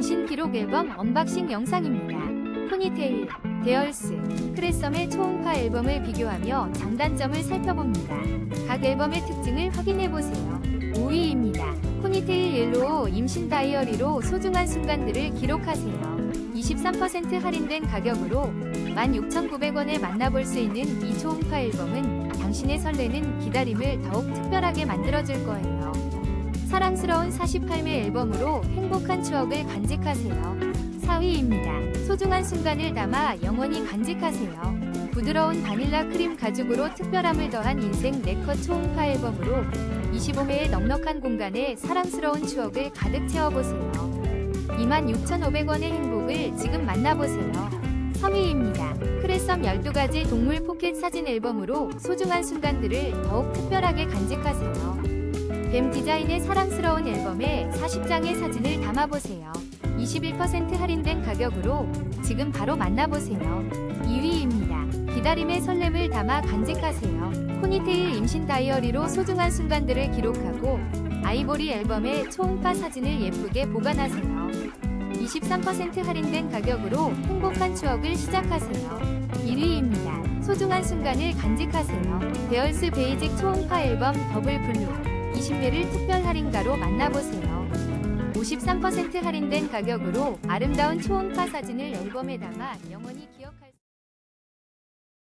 임신 기록 앨범 언박싱 영상입니다. 포니테일, 데얼스, 크레썸의 초음파 앨범을 비교하며 장단점을 살펴봅니다. 각 앨범의 특징을 확인해보세요. 5위입니다. 포니테일 옐로우 임신 다이어리로 소중한 순간들을 기록하세요. 23% 할인된 가격으로 16,900원에 만나볼 수 있는 이 초음파 앨범은 당신의 설레는 기다림을 더욱 특별하게 만들어줄 거예요. 사랑스러운 48매 앨범으로 행복한 추억을 간직하세요. 4위입니다. 소중한 순간을 담아 영원히 간직하세요. 부드러운 바닐라 크림 가죽으로 특별함을 더한 인생 네컷 초음파 앨범으로 25매의 넉넉한 공간에 사랑스러운 추억을 가득 채워보세요. 26,500원의 행복을 지금 만나보세요. 3위입니다. 크레썸 12가지 동물 포켓 사진 앨범으로 소중한 순간들을 더욱 특별하게 간직하세요. 뱀 디자인의 사랑스러운 앨범에 40장의 사진을 담아보세요. 21% 할인된 가격으로 지금 바로 만나보세요. 2위입니다. 기다림의 설렘을 담아 간직하세요. 포니테일 임신 다이어리로 소중한 순간들을 기록하고 아이보리 앨범에 초음파 사진을 예쁘게 보관하세요. 23% 할인된 가격으로 행복한 추억을 시작하세요. 1위입니다. 소중한 순간을 간직하세요. 데얼스 베이직 초음파 앨범 더블 블루 20매를 특별 할인가로 만나보세요. 53% 할인된 가격으로 아름다운 초음파 사진을 앨범에 담아 영원히 기억